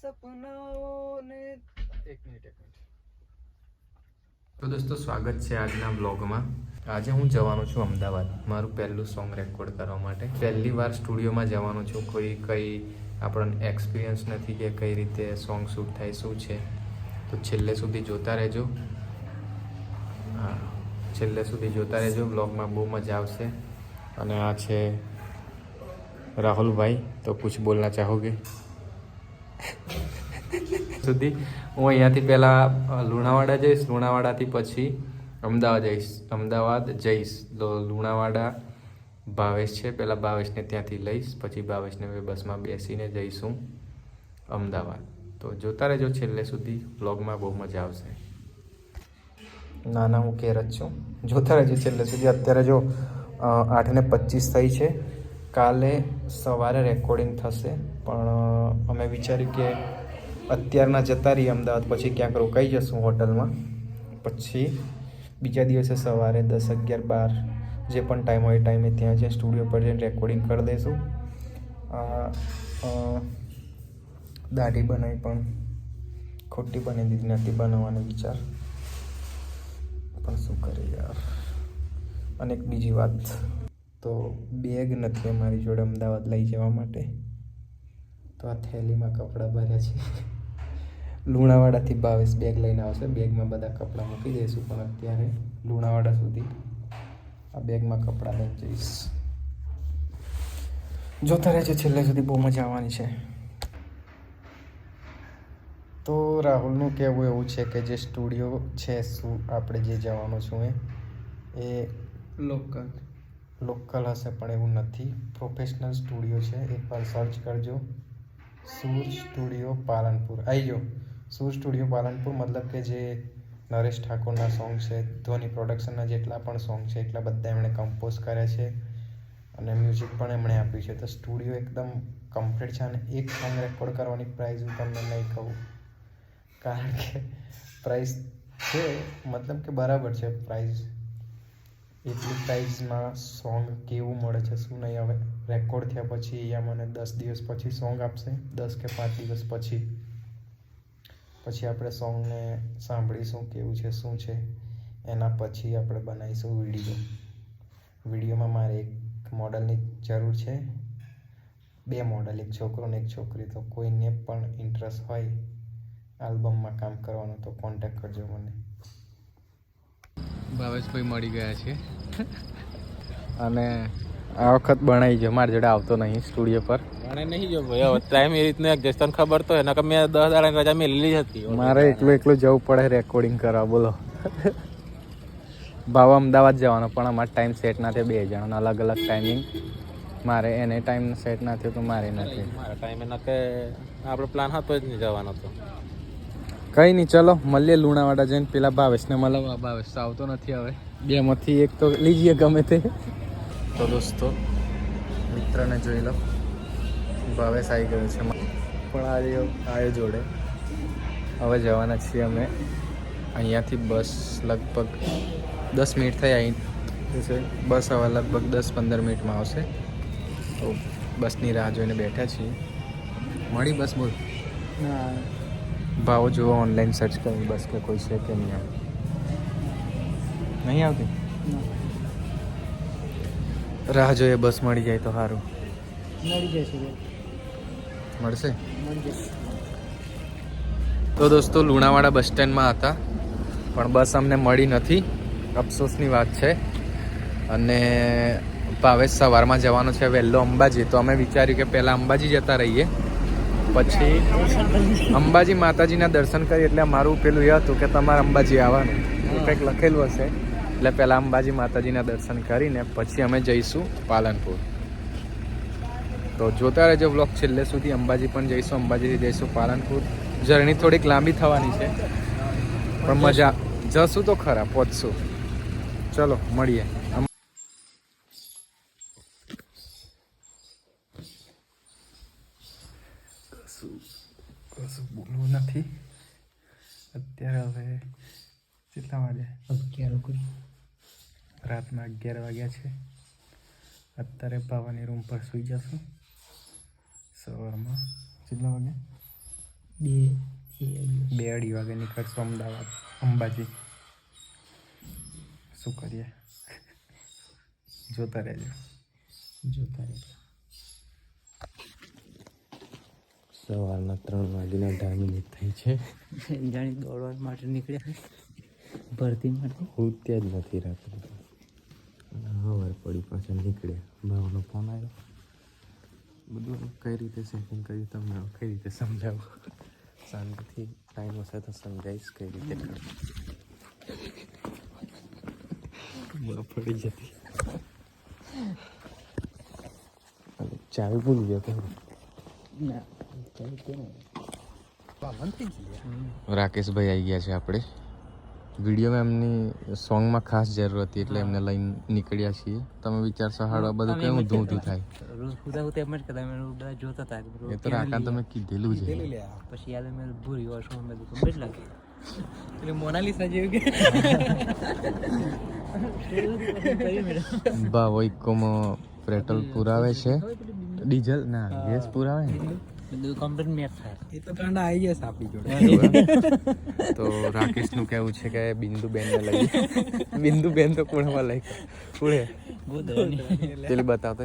સપનાઓને એક મિનિટ એક મિનિટ. તો દોસ્તો સ્વાગત છે આજના બ્લોગમાં આજે હું જવાનો છું અમદાવાદ મારું પહેલું સોંગ રેકોર્ડ કરવા માટે. પહેલી વાર સ્ટુડિયોમાં જવાનું છું કોઈ કઈ આપણને એક્સપિરિયન્સ નથી કે કઈ રીતે સોંગ શૂટ થાય શું છે. તો છેલ્લે સુધી જોતા રહેજો. હા છેલ્લે સુધી જોતા રહેજો બ્લોગમાં બહુ મજા આવશે. અને આ છે રાહુલભાઈ તો કુછ બોલના ચાહોગે? સુધી. હું અહીંયાથી પહેલાં લુણાવાડા જઈશ. લુણાવાડાથી પછી અમદાવાદ જઈશ. અમદાવાદ જઈશ. તો લુણાવાડા ભાવેશ છે. પહેલાં ભાવેશને ત્યાંથી લઈશ. પછી ભાવેશને બસમાં બેસીને જઈશું અમદાવાદ. તો જોતા રહેજો છેલ્લે સુધી. વ્લોગમાં બહુ મજા આવશે. ના ના હું કેર જ છું. જોતા રહેજો છેલ્લે સુધી. અત્યારે જો આઠને પચીસ થઈ છે. કાલે સવારે રેકોર્ડિંગ થશે. પણ અમે વિચાર્યું કે અત્યારના જતા રહીએ અમદાવાદ, પછી ક્યાંક રોકાઈ જશું હોટલમાં. પછી બીજા દિવસે સવારે દસ અગિયાર બાર જે પણ ટાઈમ હોય ટાઈમે ત્યાં જઈને સ્ટુડિયો પર જઈને રેકોર્ડિંગ કરી દઈશું. દાઢી બનાવી પણ ખોટી બની દીધી, નથી બનાવવાનો વિચાર. પણ શું કરે યાર? અને એક બીજી વાત તો બેગ નથી અમારી જોડે અમદાવાદ લઈ જવા માટે. તો આ થેલીમાં કપડાં ભર્યા છે. લુણાવાડાથી ભાવેશ બેગ લઈને આવશે. બેગમાં બધા કપડાં મૂકી દઈશું પણ અત્યારે લુણાવાડા સુધી આ બેગમાં કપડાં લઈને જઈશ. જોતા રહેજો છેલ્લે સુધી બહુ મજા આવવાની છે. તો રાહુલનું કહેવું એવું છે કે જે સ્ટુડિયો છે શું આપણે જે જવાનું છું એ એ લોકલ. લોકલ હશે પણ એવું નથી. પ્રોફેશનલ સ્ટુડિયો છે. એકવાર સર્ચ કરજો. સૂર સ્ટુડિયો પાલનપુર. આવી જાઓ. સૂર સ્ટુડિયો પાલનપુર, મતલબ કે જે નરેશ ઠાકોરના સોંગ છે ધોની પ્રોડક્શનના જેટલા પણ સોંગ છે, એટલા બધા એમણે કમ્પોઝ કર્યા છે. અને મ્યુઝિક પણ એમણે આપ્યું છે. તો સ્ટુડિયો એકદમ કમ્પ્લીટ છે અને એક સોંગ રેકોર્ડ કરવાની પ્રાઇઝ હું તમને નહીં કહું. કારણ કે પ્રાઇસ છે, મતલબ કે બરાબર છે પ્રાઇસ એટલી પ્રાઇઝમાં સોંગ કેવું મળે છે, શું નહીં, હવે રેકોર્ડ થયા પછી અહીંયા મને દસ દિવસ પછી સોંગ આપશે. દસ કે પાંચ દિવસ પછી. પછી આપણે સોંગને સાંભળીશું કેવું છે શું છે એના પછી આપણે બનાવીશું વીડિયો. વિડીયોમાં મારે એક મોડલની જરૂર છે. બે મોડલ એક છોકરો ને એક છોકરી. તો કોઈને પણ ઇન્ટરેસ્ટ હોય આલ્બમમાં કામ કરવાનું તો કોન્ટેક્ટ કરજો મને. ભાવેશભાઈ મળી ગયા છે. અને આ વખત બનાવી જો મારી જોડે આવતો નહીં સ્ટુડિયો પર. મને નહીં જો ભાઈ હવે ટાઈમ એ રીતનું એડજસ્ટ ખબર તો એના કે મેં દસ દાડાની રજા જ હતી. મારે એકલું એકલું જવું પડે રેકોર્ડિંગ કરવા બોલો. ભાવ અમદાવાદ જવાનો પણ અમારે ટાઈમ સેટ ના થયો બે જણાનો અલગ અલગ ટાઈમિંગ મારે એને ટાઈમ સેટ ના થયો તો મારે નથી મારા ટાઈમે ના કે આપણો પ્લાન હતો જ નહીં જવાનો તો. કઈ નહીં ચલો મળીએ લુણાવાડા જઈને. પેલા ભાવેશને મળવા. ભાવેશ તો આવતો નથી હવે. બેમાંથી એક તો લીજીએ ગમે તે. તો દોસ્તો મિત્રને જોઈ લો. ભાવેશ આવી ગયો છે. પણ આવ્યો આવ્યો જોડે. હવે જવાના છીએ અમે. અહીંયાથી બસ લગભગ દસ મિનિટ થઈ આવી છે બસ હવે લગભગ દસ પંદર મિનિટમાં આવશે. તો બસની રાહ જોઈને બેઠા છીએ. મળી બસ બોલ? ભાવો જુઓ ઓનલાઈન સર્ચ કરી બસ કે કોઈ છે કે નહીં આવે નહીં આવતી? રાહ જોઈએ બસ મળી જાય તો સારું. મળી જશે મળશે? તો દોસ્તો લુણાવાડા બસ સ્ટેન્ડમાં હતા. પણ બસ અમને મળી નથી. અફસોસની વાત છે. અને ભાવેશ સવારમાં જવાનો છે વહેલો અંબાજી. તો અમે વિચાર્યું કે પહેલાં અંબાજી જતા રહીએ. પછી અંબાજી માતાજીના દર્શન કરી એટલે મારું પેલું એ હતું કે તમારે અંબાજી આવવાનું. કંઈક લખેલું હશે. એટલે પહેલાં અંબાજી માતાજીના દર્શન કરીને પછી અમે જઈશું પાલનપુર. તો જોતા રહેજો બ્લોગ છેલ્લે સુધી અંબાજી પણ જઈશું અંબાજીથી જઈશું પાલનપુર. જર્ની થોડીક લાંબી થવાની છે પણ મજા જશું તો ખરા પહોંચશું. ચલો મળીએ. બોલવું નથી. અત્યારે હવે કેટલા વાગે? અગિયાર રાતના અગિયાર વાગ્યા છે. અત્યારે ભાવાની રૂમ પર સૂઈ જશું. સવારમાં કેટલા વાગે? બે બે અઢી વાગે નીકળશું અમદાવાદ અંબાજી. શું કરીએ? જોતા રહેજો. જોતા રહેજો. સવારના ત્રણ વાગીના અઢાર મિનિટ થઈ છે. જાણી દોડવા માટે નીકળ્યા ભરતી માટે. હું ત્યાં જ નથી રાખતું. હવાર પડી પાછળ નીકળ્યા. ભાવનો ફોન આવ્યો. બધું કઈ રીતે સેટિંગ કર્યું તમને કઈ રીતે સમજાવું? શાંતિથી ટાઈમ હશે તો સમજાવીશ કઈ રીતે કરવું. પડી જતી. ચાવી ભૂલી ગયો કે ના કેમ? રાકેશભાઈ આવી ગયા છે આપણે. વિડીયોમાં એમની સોંગમાં ખાસ જરૂર હતી એટલે એમને લઈને નીકળ્યા છીએ. તમે વિચારશો હાડવા બધું કેવું ધૂંધું થાય. રોજ ખુદા ખુદા એમ જ કરતા મેં બધા જોતા હતા એ તો રાકા તમે કીધેલું છે. પછી યાદ મેં ભૂરી વર્ષો મેં તો કમ્પ્લીટ લાગે. એટલે મોનાલિસા જેવું કે. ભાવો ઇકોમાં પેટ્રોલ પુરાવે છે. ડીઝલ? ના ગેસ પુરાવે ને? બધું કમ્પ્લીટ મેચ થાય. એ તો કાંડા આવી જશે આપણી જોડે. તો રાકેશનું કહેવું છે કે બિંદુ બેન ને લઈ. બિંદુ બેન તો કુણમાં લઈ? કુણે? પેલી બતાવતો.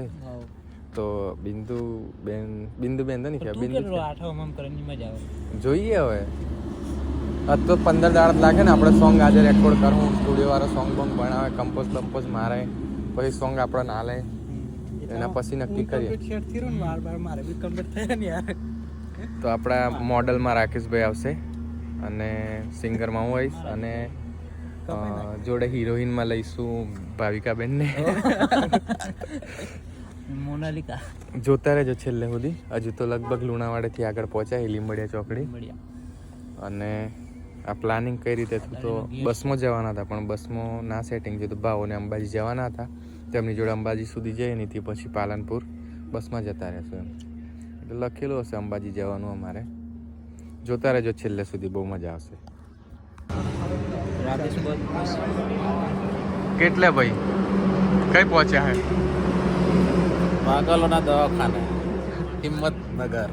તો બિંદુ બેન બિંદુ બેન તો નહીં કહેવાય તું બિંદુ કેટલો આઠો આમ કરવાની મજા આવે. જોઈએ હવે. અત્યારે તો પંદર દાડ લાગે ને આપણે સોંગ આજે રેકોર્ડ કરવું સ્ટુડિયો વાળો સોંગ બોંગ બનાવે કમ્પોઝ બમ્પોઝ મારે પછી સોંગ આપણે ના લે. એના પછી નક્કી કરીએ. શેર થયું ને માર બાર મારે બી કમ્પ્લીટ થયા ને યાર. તો આપણા મોડલમાં રાકેશભાઈ આવશે અને સિંગરમાં હું આવીશ અને જોડે હિરોઈનમાં લઈશું ભાવિકાબેનને. મોનાલિકા. જોતા રહેજો છેલ્લે સુધી. હજુ તો લગભગ લુણાવાડેથી આગળ પહોંચ્યા લીંબડિયા ચોકડી. અને આ પ્લાનિંગ કઈ રીતે થયું તો બસમાં જવાના હતા, પણ બસમાં ના સેટિંગ થયું તો ભાવોને અંબાજી જવાના હતા. તેમની જોડે અંબાજી સુધી જઈએ નહીં તે પછી પાલનપુર બસમાં જતા રહેશું એમ. એટલે લખેલું હશે અંબાજી જવાનું અમારે. જોતા રહેજો છેલ્લે સુધી બહુ મજા આવશે. કેટલે ભાઈ? કઈ પહોંચ્યા હે? પાગલોના દવાખાને, હિંમતનગર.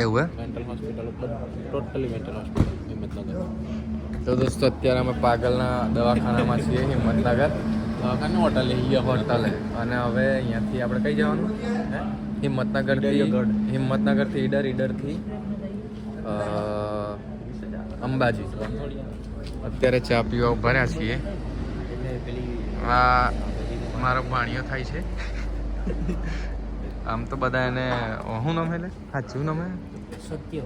એવું હે? મેન્ટલ હોસ્પિટલ ઉપર ટોટલી મેન્ટલ હોસ્પિટલ હિંમતનગર. તો દોસ્તો અત્યારે અમે પાગલના દવાખાનામાં છીએ હિંમતનગર. દવાખાને હોટલ લઈ હોટલે. અને હવે અહીંયાથી આપણે કઈ જવાનું? હે? હિંમતનગરથી હિંમતનગરથી ઈડર ઈડરથી અ, અંબાજી. અત્યારે ચા પીવા ઊભા છીએ. આ મારો ભાણિયો થાય છે. આમ તો બધા એને શું નામ એટલે સાચું નામ સત્ય.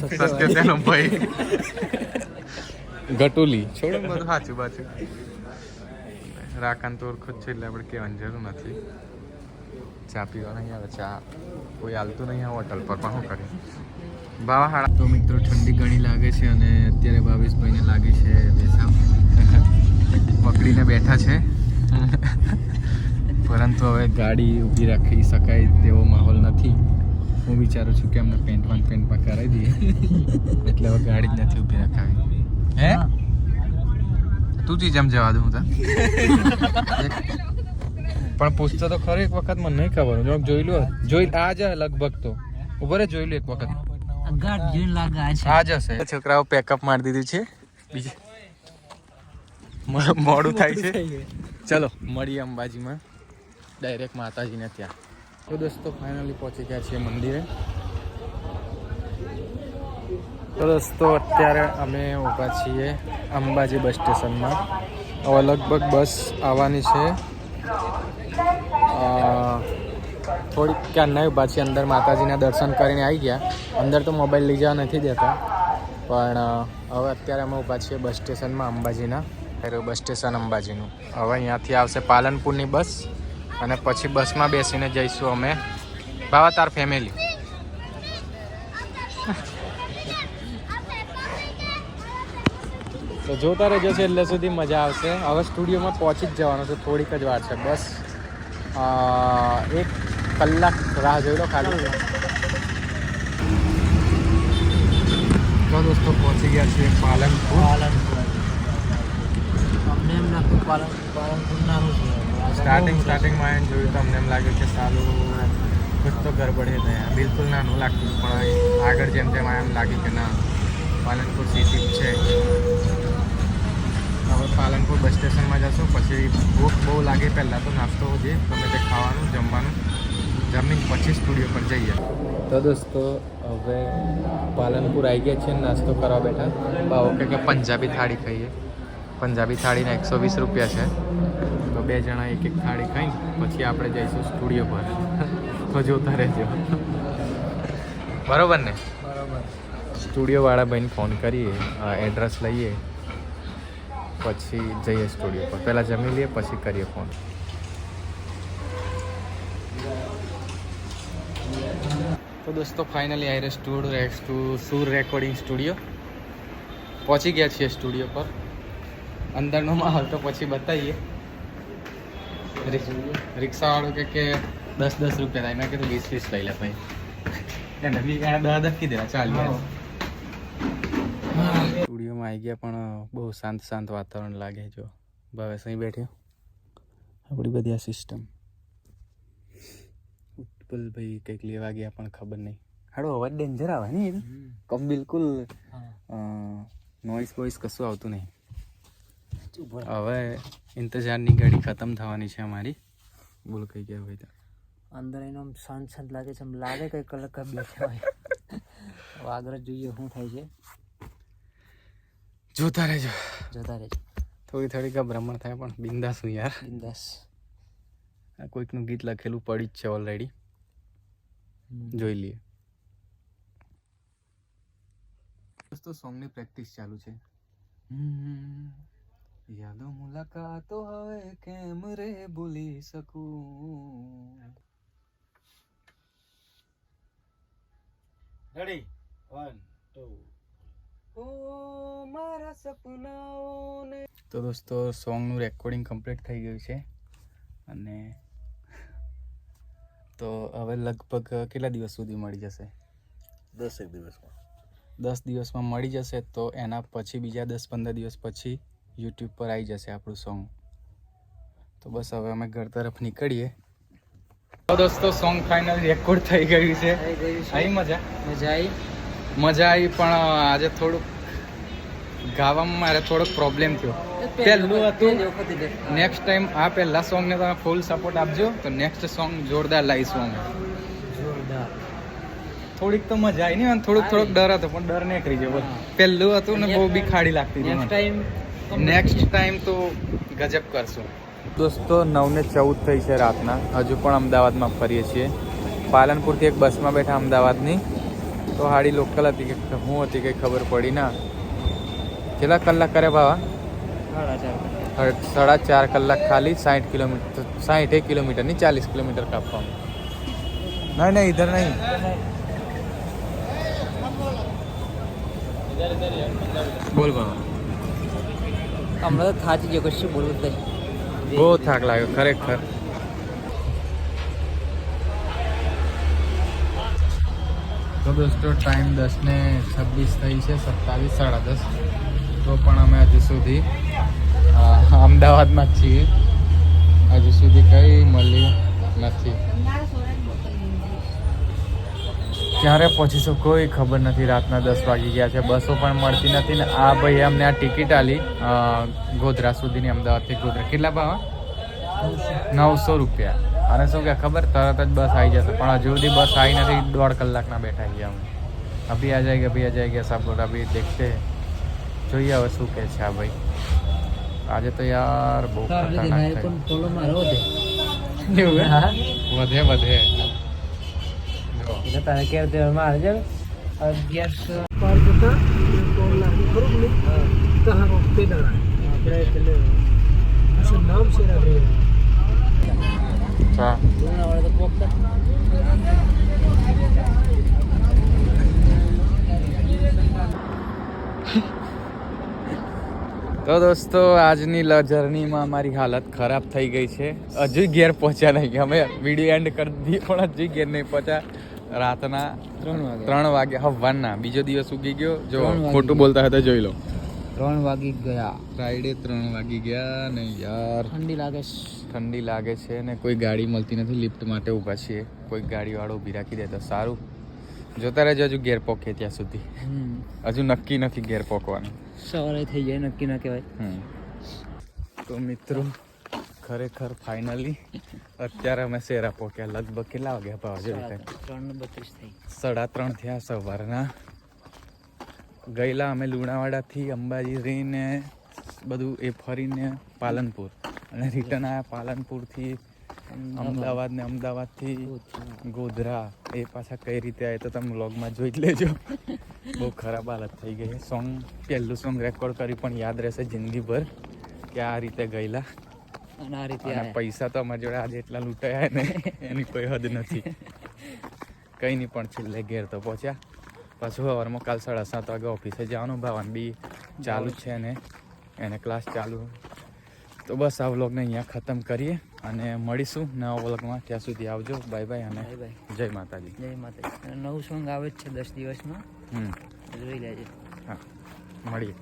સત્ય. તેનો ભાઈ. ગટુલી. છોડો બધું. સાચું બાચું. રાકાન તો ઓળખો છે એટલે આપણે કહેવાની જરૂર નથી. ચા પીવા નહીં આવે ચા કોઈ હાલતું નહીં આવે હોટલ પર પણ શું કરીએ? બાવા હાડા તો મિત્રો ઠંડી ઘણી લાગે છે અને અત્યારે ભાવેશભાઈને લાગે છે બેસાવ પકડીને બેઠા છે. પરંતુ હવે ગાડી ઊભી રાખી શકાય તેવો માહોલ નથી. હું વિચારું છું કે અમને પેન્ટમાં પેન્ટ પેન્ટમાં કરાવી દઈએ. એટલે હવે ગાડી જ નથી ઊભી રખાવી. હે? તું ચીજ આમ જવા દઉં તા પણ પૂછતો તો ખરો એક વખત મને નહીં ખબર. જો જોઈ લો જોઈ આ જ લગભગ તો. ઊભો રે જોઈ લો એક વખત. આ છે. આ જ હશે. છોકરાઓ પેકઅપ મારી દીધું છે. બીજે મોડું થાય છે. ચલો મળીએ અંબાજીમાં. ડાયરેક્ટ માતાજીને ત્યાં. તો દોસ્તો ફાઇનલી પહોંચી ગયા છીએ મંદિરે. તો દોસ્તો, અત્યારે અમે ઊભા છીએ અંબાજી બસ સ્ટેશનમાં. હવે લગભગ બસ આવવાની છે. થોડીક ક્યાં નહીં ઊભા છીએ, અંદર માતાજીના દર્શન કરીને આવી ગયા. અંદર તો મોબાઈલ લઈ જવા નથી દેતા. પણ હવે અત્યારે અમે ઊભા છીએ બસ સ્ટેશનમાં અંબાજીના. બસ સ્ટેશન અંબાજીનું. હવે અહીંયાથી આવશે પાલનપુરની બસ. અને પછી બસમાં બેસીને જઈશું અમે. બાવા તાર ફેમિલી તો જોતા રહેજો છે એટલે સુધી મજા આવશે. હવે સ્ટુડિયોમાં પહોંચી જ જવાનું છે થોડીક જ વાર છે. બસ એક કલાક રાહ જોઈ લો ખાલી. તો દોસ્તો પહોંચી ગયા છીએ પાલનપુર. પાલનપુર. અમને એમ લાગતું પાલન પાલનપુર નાનું છે સ્ટાર્ટિંગ સ્ટાર્ટિંગમાં એને જોયું તો અમને એમ લાગ્યું કે સારું કુછ તો ગરબડ હે બિલકુલ બિલકુલ નાનું લાગતું પણ આગળ જેમ તેમ એમ લાગ્યું કે ના પાલનપુર સિટી છે. હવે પાલનપુર બસ સ્ટેશનમાં જશું પછી ભૂખ બહુ લાગે પહેલાં તો નાસ્તો જે ગમે તે ખાવાનું જમવાનું જમીન પછી સ્ટુડિયો પર જઈએ. તો દોસ્તો હવે પાલનપુર આવી ગયા છીએ નાસ્તો કરવા બેઠા. ભાવ કે કે પંજાબી થાળી ખાઈએ. પંજાબી થાળીના એકસો વીસ રૂપિયા છે. બે જણા એક એક થાળી ખાઈ પછી આપણે જઈશું સ્ટુડિયો પર. તો જોતા રહેજો. બરોબર ને? બરાબર. સ્ટુડિયોવાળા ભાઈને ફોન કરીએ એડ્રેસ લઈએ પછી જઈએ સ્ટુડિયો પર. પહેલાં જમી લઈએ પછી કરીએ ફોન. તો દોસ્તો ફાઇનલી આઈ સ્ટુડ ટુ સુર રેકોર્ડિંગ સ્ટુડિયો પહોંચી ગયા છીએ સ્ટુડિયો પર. અંદરનો માહોલ તો પછી બતાવીએ. રિક્ષાવાળું કે કે દસ દસ રૂપિયા થાય. મેં કીધું વીસ વીસ લઈ લે ભાઈ. એને બી દસ દસ કીધેલા ચાલ્યું સ્ટુડિયોમાં આવી ગયા પણ બહુ શાંત શાંત વાતાવરણ લાગે જો. ભાવેશ અહીં બેઠ્યો. આપણી બધી આ સિસ્ટમ ઉત્પલભાઈ કંઈક લેવા ગયા પણ ખબર નહીં. હાડો અવાજ ડેન્જર આવે ને કમ બિલકુલ નોઈસ વોઈસ કશું આવતું નહીં. હવે ઇંતજારની ઘડી ખતમ થવાની છે અમારી. બોલ કઈ ગયા હોય તો અંદર એનો આમ શાંત શાંત લાગે છે આમ લાગે કઈ કલાક બેઠા હોય આગળ જોઈએ શું થાય છે. જોતા રહેજો. જોતા રહેજો. થોડી થોડી ગભરામણ થાય પણ બિંદાસ હું યાર. બિંદાસ. આ કોઈકનું ગીત લખેલું પડી જ છે ઓલરેડી જોઈ લઈએ. દોસ્તો સોંગની પ્રેક્ટિસ ચાલુ છે. યાદો મુલાકાતો હવે કેમ રે ભૂલી શકું? રેડી વન ટુ ઓ મારા સપનાઓને. તો દોસ્તો સોંગનું રેકોર્ડિંગ કમ્પ્લીટ થઈ ગયું છે. અને તો હવે લગભગ કેટલા દિવસ સુધી મળી જશે? દસ એક દિવસમાં. દસ દિવસમાં મળી જશે તો એના પછી બીજા દસ પંદર દિવસ પછી યુટ્યુબ પર આવી જશે આપણું સોંગ તો બસ હવે અમે ઘર તરફ નીકળીએ. તો દોસ્તો સોંગ ફાઇનલ રેકોર્ડ થઈ ગયું છે. આવી મજા? મજા આવી મજા આવી પણ આજે થોડુંક ગાવામાં મારે થોડોક પ્રોબ્લેમ થયો. પહેલું હતું નેક્સ્ટ ટાઈમ આ પહેલા સોંગને તમે ફૂલ સપોર્ટ આપજો. તો નેક્સ્ટ સોંગ જોરદાર લાવીશું અમે. જોરદાર. થોડીક તો મજા આવી ને થોડુંક થોડોક ડર હતો પણ ડર નીકળી ગયો. બસ પહેલું હતું ને બહુ બી ખાડી લાગતી નેક્સ્ટ ટાઈમ નેક્સ્ટ ટાઈમ તો ગજબ કરશું. દોસ્તો, નવને ચૌદ થઈ છે રાતના. હજુ પણ અમદાવાદમાં ફરીએ છીએ. પાલનપુરથી એક બસમાં બેઠા અમદાવાદની. તો હાડી લોકલ હતી કે હું હતી કંઈ ખબર પડી ના. કેટલા કલાક કરે ભાવા? સાડા ચાર કલાક ખાલી સાઠ કિલોમીટર સાઠ એક કિલોમીટર નહીં, ચાલીસ કિલોમીટર કાપવાનું નહીં નહીં ઇધર નહીં. બોલ બોલ હમણાં તો થાચી ગયો કશું બોલવું જ નહીં બહુ થાક લાગ્યો ખરેખર. તો દોસ્તો ટાઈમ દસ ને છવ્વીસ થઈ છે સત્તાવીસ સાડા દસ. તો પણ અમે હજુ સુધી અમદાવાદમાં જ છીએ. હજુ સુધી કંઈ મળ્યું નથી. ક્યારે પહોંચીશું કોઈ ખબર નથી. રાતના દસ વાગી ગયા છે. બસો પણ મળતી નથી ને આ ભાઈ અમને આ ટિકિટ આલી ગોધરા સુધીની અમદાવાદથી ગોધરા. કેટલા ભાવ નવસો રૂપિયા. અને શું કે ખબર? તરત જ બસ આવી જશે. પણ હજુ સુધી બસ આવી નથી. દોઢ કલાકના બેઠા ગયા અમે. અભી આ જાય અભી આ જાય ગયા સાપોર્ટ અભી દેખશે જોઈએ હવે શું કહે છે આ ભાઈ. આજે તો યાર બહુ ખતરનાક થઈ. વધે વધે. એટલે તારે કેર તે મારે છે અગિયારસો પાર જતા કોલ લાગી ખરું ને તો હા તે દરા આપણે નામ છે રે તો પોકતા તો દોસ્તો આજની જર્નીમાં મારી હાલત ખરાબ થઈ ગઈ છે. હજુ ઘેર પહોંચ્યા નહીં. અમે વીડિયો એન્ડ કરી દઈએ પણ હજુ ઘેર નહીં પહોંચ્યા. રાતના ત્રણ વાગે. હવાના બીજો દિવસ ઉગી ગયો. જો ખોટું બોલતા હતા જોઈ લો. ત્રણ વાગી ગયા. ફ્રાઈડે ત્રણ વાગી ગયા ને યાર. ઠંડી લાગે છે. ઠંડી લાગે છે ને કોઈ ગાડી મળતી નથી લિફ્ટ માટે ઊભા છીએ. કોઈ ગાડીવાળો ઊભી રાખી દે તો સારું. જોતા રહેજો હજુ ઘેર પોકે ત્યાં સુધી. હજુ નક્કી નથી ઘેર પોકવાનું સવારે થઈ જાય નક્કી ના કહેવાય. તો મિત્રો ખરેખર ફાઇનલી અત્યારે અમે શેરા પહોંચ્યા લગભગ કેટલા વાગ્યા ભાવ જોઈએ ત્રણ બત્રીસ થઈ. સાડા ત્રણ થયા સવારના. ગયેલા અમે લુણાવાડાથી અંબાજી રહીને બધું એ ફરીને પાલનપુર. અને રિટર્ન આવ્યા પાલનપુરથી અમદાવાદ ને અમદાવાદથી ગોધરા. એ પાછા કઈ રીતે આવે તો તમે વ્લોગમાં જોઈ જ લેજો. બહુ ખરાબ હાલત થઈ ગઈ સોંગ પહેલું સોંગ રેકોર્ડ કર્યું પણ યાદ રહેશે જિંદગીભર કે આ રીતે ગયેલા. અને આ રીતે પૈસા તો અમારી જોડે આજે એટલા લૂંટાયા ને એની કોઈ હદ નથી. કંઈ નહીં પણ છેલ્લે ઘેર તો પહોંચ્યા. પાછું સવારમાં કાલ સાડા સાત વાગે ઓફિસે જવાનું ભાવન બી ચાલુ જ છે ને એને ક્લાસ ચાલુ. તો બસ આ વ્લોગને અહીંયા ખતમ કરીએ અને મળીશું નવા વ્લોગમાં. ત્યાં સુધી આવજો. બાય બાય અને જય માતાજી. જય માતાજી. નવું સોંગ આવે જ છે દસ દિવસમાં. હમ. જોઈ લેજો. હા મળીએ.